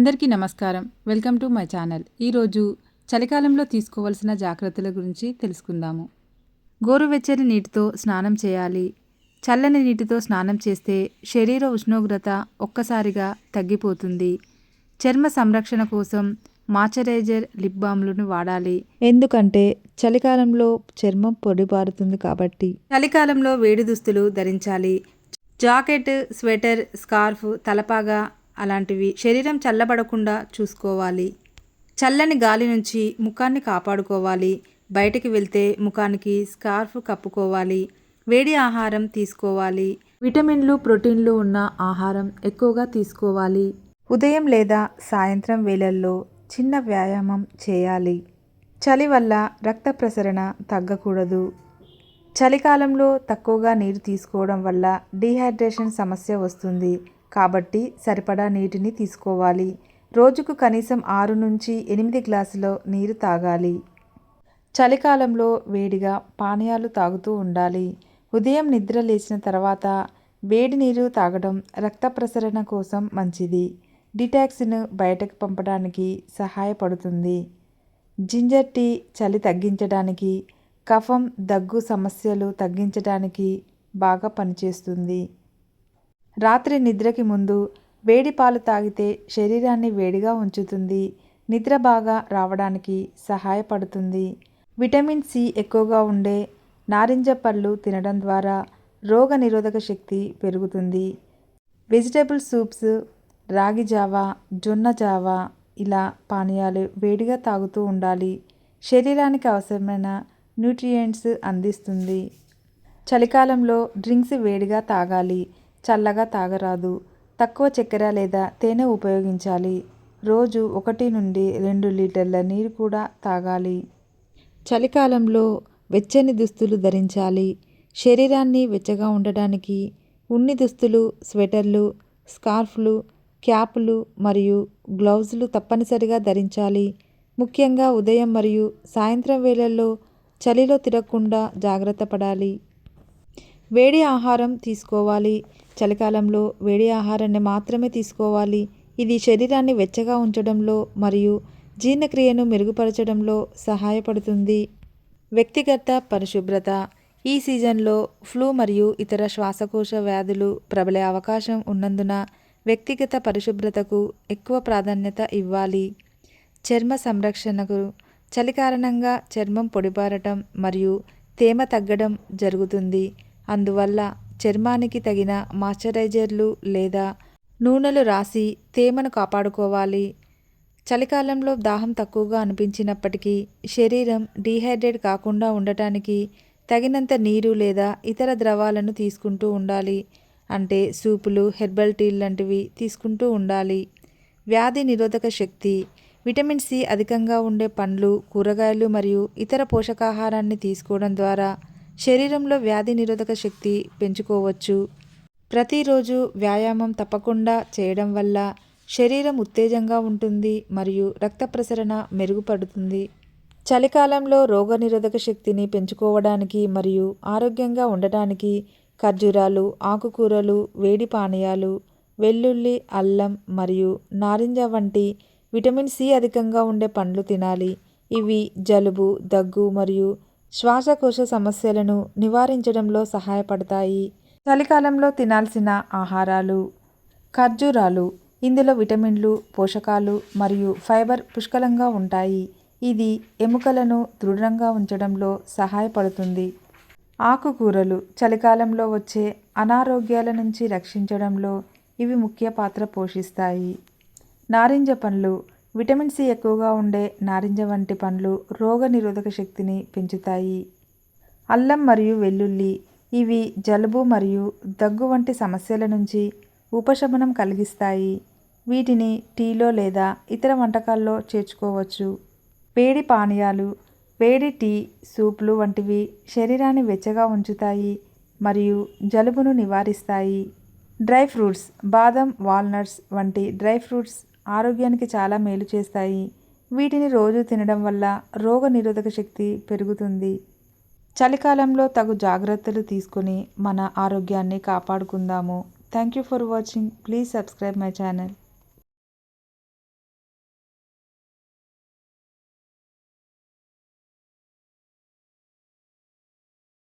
అందరికీ నమస్కారం. Welcome to my channel. ఈరోజు చలికాలంలో తీసుకోవాల్సిన జాగ్రత్తల గురించి తెలుసుకుందాము. గోరువెచ్చని నీటితో స్నానం చేయాలి. చల్లని నీటితో స్నానం చేస్తే శరీర ఉష్ణోగ్రత ఒక్కసారిగా తగ్గిపోతుంది. చర్మ సంరక్షణ కోసం మాచరైజర్ లిప్ బామ్లను వాడాలి. ఎందుకంటే చలికాలంలో చర్మం పొడిబారుతుంది కాబట్టి. చలికాలంలో వేడి దుస్తులు ధరించాలి. జాకెట్ స్వెటర్ స్కార్ఫ్ తలపాగా అలాంటివి. శరీరం చల్లబడకుండా చూసుకోవాలి. చల్లని గాలి నుంచి ముఖాన్ని కాపాడుకోవాలి. బయటికి వెళ్తే ముఖానికి స్కార్ఫ్ కప్పుకోవాలి. వేడి ఆహారం తీసుకోవాలి. విటమిన్లు ప్రోటీన్లు ఉన్న ఆహారం ఎక్కువగా తీసుకోవాలి. ఉదయం లేదా సాయంత్రం వేళల్లో చిన్న వ్యాయామం చేయాలి. చలి వల్ల రక్త ప్రసరణ తగ్గకూడదు. చలికాలంలో తక్కువగా నీరు తీసుకోవడం వల్ల డీహైడ్రేషన్ సమస్య వస్తుంది. కాబట్టి సరిపడా నీటిని తీసుకోవాలి. రోజుకు కనీసం ఆరు నుంచి ఎనిమిది గ్లాసుల నీరు తాగాలి. చలికాలంలో వేడిగా పానీయాలు తాగుతూ ఉండాలి. ఉదయం నిద్ర లేచిన తర్వాత వేడి నీరు తాగడం రక్త ప్రసరణ కోసం మంచిది. డిటాక్స్ను బయటకు పంపడానికి సహాయపడుతుంది. జింజర్ టీ చలి తగ్గించడానికి కఫం దగ్గు సమస్యలు తగ్గించడానికి బాగా పనిచేస్తుంది. రాత్రి నిద్రకి ముందు వేడి పాలు తాగితే శరీరాన్ని వేడిగా ఉంచుతుంది. నిద్ర బాగా రావడానికి సహాయపడుతుంది. విటమిన్ సి ఎక్కువగా ఉండే నారింజ పళ్ళు తినడం ద్వారా రోగ నిరోధక శక్తి పెరుగుతుంది. వెజిటేబుల్ సూప్స్ రాగి జావా జొన్న జావా ఇలా పానీయాలు వేడిగా తాగుతూ ఉండాలి. శరీరానికి అవసరమైన న్యూట్రియంట్స్ అందిస్తుంది. చలికాలంలో డ్రింక్స్ వేడిగా తాగాలి. చల్లగా తాగరాదు. తక్కువ చక్కెర లేదా తేనె ఉపయోగించాలి. రోజు ఒకటి నుండి రెండు లీటర్ల నీరు కూడా తాగాలి. చలికాలంలో వెచ్చని దుస్తులు ధరించాలి. శరీరాన్ని వెచ్చగా ఉండడానికి ఉన్ని దుస్తులు స్వెటర్లు స్కార్ఫ్లు క్యాపులు మరియు గ్లౌజులు తప్పనిసరిగా ధరించాలి. ముఖ్యంగా ఉదయం మరియు సాయంత్రం వేళల్లో చలిలో తిరగకుండా జాగ్రత్త పడాలి. వేడి ఆహారం తీసుకోవాలి. చలికాలంలో వేడి ఆహారాన్ని మాత్రమే తీసుకోవాలి. ఇది శరీరాన్ని వెచ్చగా ఉంచడంలో మరియు జీర్ణక్రియను మెరుగుపరచడంలో సహాయపడుతుంది. వ్యక్తిగత పరిశుభ్రత. ఈ సీజన్లో ఫ్లూ మరియు ఇతర శ్వాసకోశ వ్యాధులు ప్రబలే అవకాశం ఉన్నందున వ్యక్తిగత పరిశుభ్రతకు ఎక్కువ ప్రాధాన్యత ఇవ్వాలి. చర్మ సంరక్షణకు. చలి కారణంగా చర్మం పొడిబారటం మరియు తేమ తగ్గడం జరుగుతుంది. అందువల్ల చర్మానికి తగిన మాయిశ్చరైజర్లు లేదా నూనెలు రాసి తేమను కాపాడుకోవాలి. చలికాలంలో దాహం తక్కువగా అనిపించినప్పటికీ శరీరం డీహైడ్రేట్ కాకుండా ఉండటానికి తగినంత నీరు లేదా ఇతర ద్రవాలను తీసుకుంటూ ఉండాలి. అంటే సూపులు హెర్బల్ టీ లాంటివి తీసుకుంటూ ఉండాలి. వ్యాధి నిరోధక శక్తి విటమిన్ సి అధికంగా ఉండే పండ్లు కూరగాయలు మరియు ఇతర పోషకాహారాన్ని తీసుకోవడం ద్వారా శరీరంలో వ్యాధి నిరోధక శక్తి పెంచుకోవచ్చు. ప్రతిరోజు వ్యాయామం తప్పకుండా చేయడం వల్ల శరీరం ఉత్తేజంగా ఉంటుంది మరియు రక్త ప్రసరణ మెరుగుపడుతుంది. చలికాలంలో రోగనిరోధక శక్తిని పెంచుకోవడానికి మరియు ఆరోగ్యంగా ఉండటానికి ఖర్జూరాలు ఆకుకూరలు వేడి పానీయాలు వెల్లుల్లి అల్లం మరియు నారింజ వంటి విటమిన్ సి అధికంగా ఉండే పండ్లు తినాలి. ఇవి జలుబు దగ్గు మరియు శ్వాసకోశ సమస్యలను నివారించడంలో సహాయపడతాయి. చలికాలంలో తినాల్సిన ఆహారాలు ఖర్జూరాలు ఇందులో విటమిన్లు పోషకాలు మరియు ఫైబర్ పుష్కలంగా ఉంటాయి. ఇది ఎముకలను దృఢంగా ఉంచడంలో సహాయపడుతుంది. ఆకుకూరలు చలికాలంలో వచ్చే అనారోగ్యాల నుంచి రక్షించడంలో ఇవి ముఖ్య పాత్ర పోషిస్తాయి. నారింజ పండ్లు విటమిన్ సి ఎక్కువగా ఉండే నారింజ వంటి పండ్లు రోగ నిరోధక శక్తిని పెంచుతాయి. అల్లం మరియు వెల్లుల్లి ఇవి జలుబు మరియు దగ్గు వంటి సమస్యల నుంచి ఉపశమనం కలిగిస్తాయి. వీటిని టీలో లేదా ఇతర వంటకాల్లో చేర్చుకోవచ్చు. వేడి పానీయాలు వేడి టీ సూప్లు వంటివి శరీరాన్ని వెచ్చగా ఉంచుతాయి మరియు జలుబును నివారిస్తాయి. డ్రై ఫ్రూట్స్ బాదం వాల్నట్స్ వంటి డ్రై ఫ్రూట్స్ ఆరోగ్యానికి చాలా మేలు చేస్తాయి. వీటిని రోజు తినడం వల్ల రోగ నిరోధక శక్తి పెరుగుతుంది. చలికాలంలో తగు జాగ్రత్తలు తీసుకొని మన ఆరోగ్యాన్ని కాపాడుకుందాము. Thank you for watching please subscribe my channel